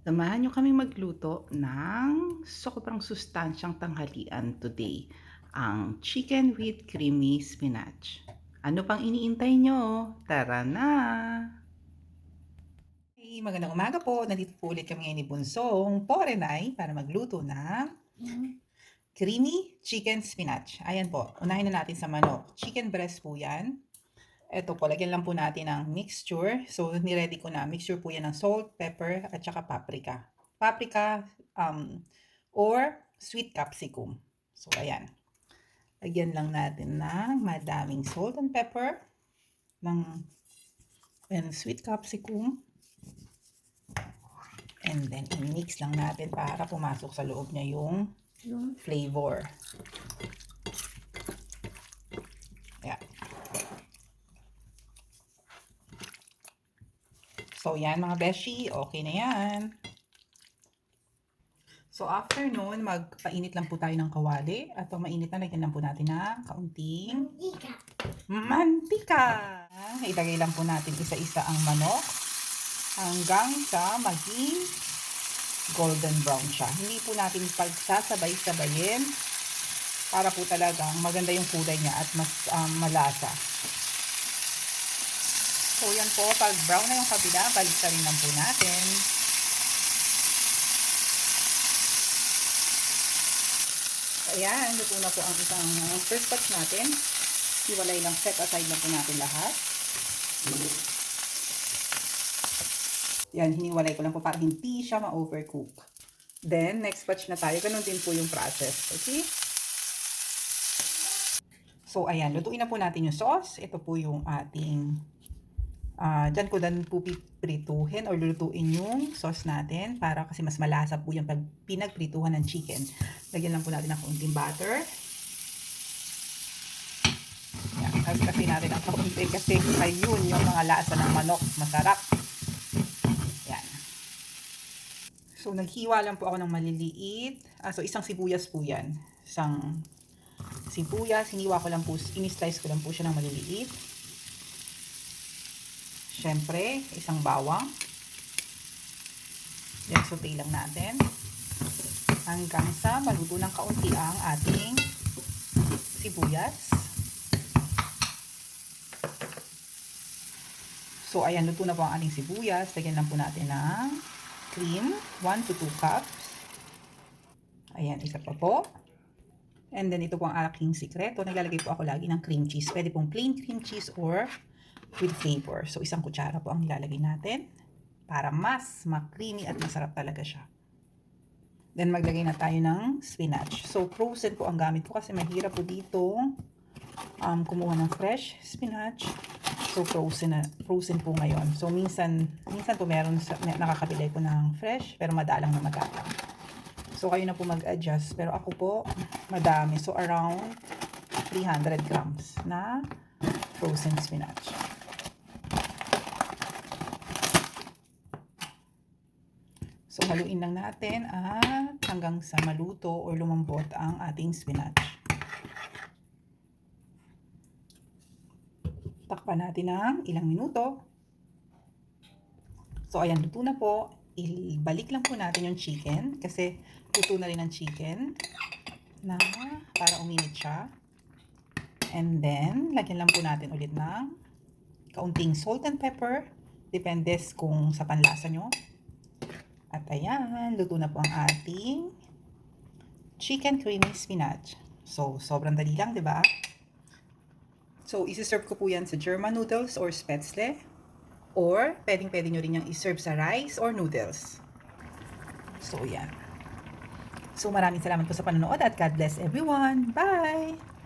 Samahan niyo kaming magluto ng sobrang sustansyang tanghalian today, ang chicken with creamy spinach. Ano pang iniintay nyo? Tara na! Hey, magandang umaga po. Nandito po ulit kami ngayon ni Bunsong Porenay para magluto ng creamy chicken spinach. Ayan po, unahin na natin sa manok. Chicken breast po yan. Ito po, lagyan lang po natin ng mixture. So, niready ko na. Mixture po yan ng salt, pepper, at saka paprika. Paprika um, or sweet capsicum. So, ayan. Lagyan lang natin ng madaming salt and pepper. Ng and sweet capsicum. And then, i-mix lang natin para pumasok sa loob niya yung flavor. So, yan mga beshi. Okay na yan. So, after nun, magpainit lang po tayo ng kawali. At pag mainit na, lagyan lang po natin ng kaunting mantika. Ilagay lang po natin isa-isa ang manok hanggang sa maging golden brown siya. Hindi po natin pagsasabay-sabayin para po talagang maganda yung kulay niya at mas um, malasa. So, yan po. Pag brown na yung kabila, balik rin lang po natin. Ayan, luto na po ang isang uh, first batch natin. Iwalay lang, set aside lang po natin lahat. Yan, hiniwalay ko lang po para hindi siya ma-overcook. Then, next batch na tayo. Ganun din po yung process. Okay? So, ayan. Lutuin na po natin yung sauce. Ito po yung ating Uh, Diyan ko dan po piprituhin or lulutuin yung sauce natin para kasi mas malasa po yung pag pinagprituhan ng chicken. Lagyan lang po natin ng kaunting butter. Yan, kasi natin ang kaunti kasi ayun yung mga lasa ng manok. Masarap. Yan. So, naghiwa lang po ako ng maliliit. Ah, so, isang sibuyas po yan. Isang sibuyas. Hiniwa ko lang po, in-slice ko lang po siya ng maliliit. Siyempre, isang bawang. Yan, saute lang natin. Hanggang sa maluto ng kaunti ang ating sibuyas. So, ayan, luto na po ang ating sibuyas. Lagyan lang po natin ng cream. 1 to 2 cups. Ayan, isa pa po. And then, ito po ang aking sikreto. Naglalagay po ako lagi ng cream cheese. Pwede pong plain cream cheese or with flavor. So, isang kutsara po ang nilalagay natin para mas ma-creamy at masarap talaga siya. Then, maglagay na tayo ng spinach. So, frozen po ang gamit ko kasi mahirap po dito um, kumuha ng fresh spinach. So, frozen, na, frozen po ngayon. So, minsan, minsan po meron, sa, nakakabili ko ng fresh, pero madalang na madalang. So, kayo na po mag-adjust. Pero ako po, madami. So, around 300 grams na frozen spinach. So, haluin lang natin at hanggang sa maluto or lumambot ang ating spinach. Takpan natin ng ilang minuto. So, ayan, luto na po. Ibalik lang po natin yung chicken kasi luto na rin ang chicken na para uminit siya. And then, lagyan lang po natin ulit ng kaunting salt and pepper. Depende kung sa panlasa nyo. At ayan, luto na po ang ating chicken creamy spinach. So, sobrang dali lang, di ba? So, isi-serve ko po yan sa German noodles or spätzle. Or, pwedeng-pwede nyo rin yung iserve sa rice or noodles. So, yan. So, maraming salamat po sa panonood at God bless everyone. Bye!